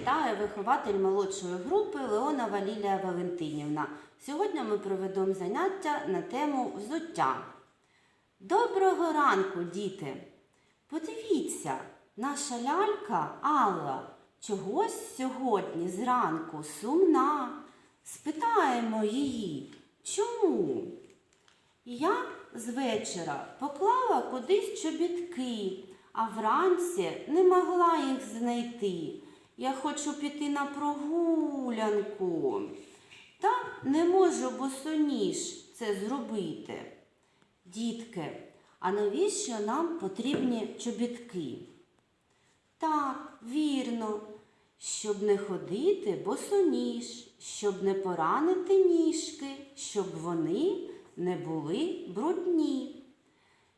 вітає вихователь молодшої групи Леонова Лілія Валентинівна. Сьогодні ми проведемо заняття на тему взуття. Доброго ранку, діти! Подивіться, наша лялька Алла чогось сьогодні зранку сумна. Спитаємо її, чому? Я з вечора поклала кудись чобітки, а вранці не могла їх знайти. Я хочу піти на прогулянку. Та не можу босоніж це зробити. Дітки, а навіщо нам потрібні чобітки? Так, вірно, щоб не ходити босоніж, щоб не поранити ніжки, щоб вони не були брудні.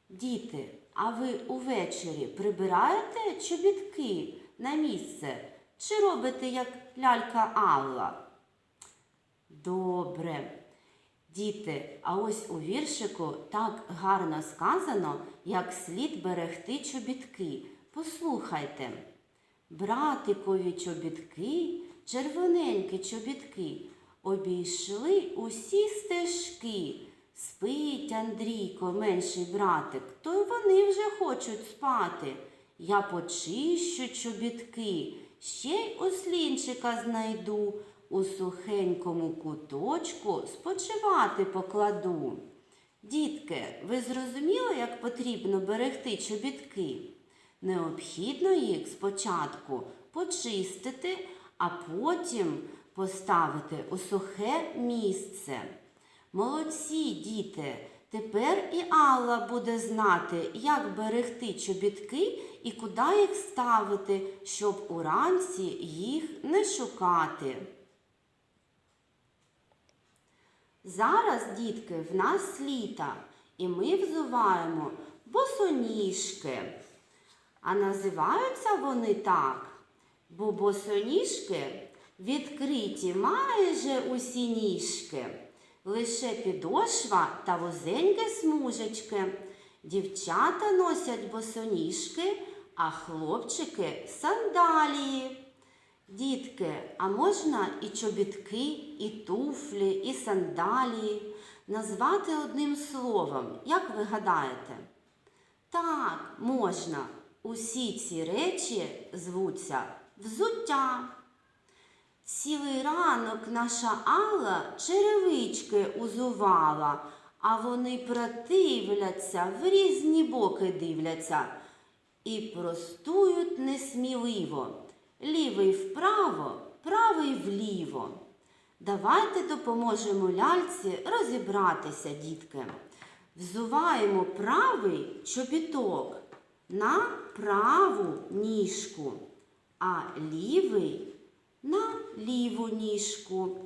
Діти, а ви увечері прибираєте чобітки на місце чи робите як лялька Алла? Добре. Діти, а ось у віршику так гарно сказано, як слід берегти чобітки. Послухайте. Братикові чобітки, червоненькі чобітки, обійшли усі стежки. Спить Андрійко, менший братик, то вони вже хочуть спати. Я почищу чобітки, ще й ослінчика знайду, у сухенькому куточку спочивати покладу. Дітки, ви зрозуміли, як потрібно берегти чобітки? Необхідно їх спочатку почистити, а потім поставити у сухе місце. Молодці, діти! Тепер і Алла буде знати, як берегти чобітки і куди їх ставити, щоб уранці їх не шукати. Зараз, дітки, в нас літа, і ми взуваємо босоніжки. А називаються вони так, бо босоніжки відкриті майже усі ніжки, лише підошва та вузенькі смужечки. Дівчата носять босоніжки, а хлопчики сандалії. Дітки, а можна і чобітки, і туфлі, і сандалії назвати одним словом, як ви гадаєте? Так, можна. Усі ці речі звуться взуття. Цілий ранок наша Алла черевички узувала, а вони противляться, в різні боки дивляться і простують несміливо. Лівий вправо, правий вліво. Давайте допоможемо ляльці розібратися, дітки. Взуваємо правий чобіток на праву ніжку, а лівий на ліву ніжку.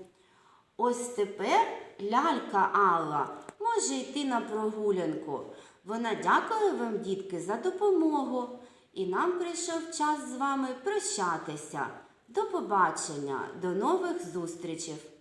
Ось тепер лялька Алла може йти на прогулянку. Вона дякує вам, дітки, за допомогу. І нам прийшов час з вами прощатися. До побачення, до нових зустрічей!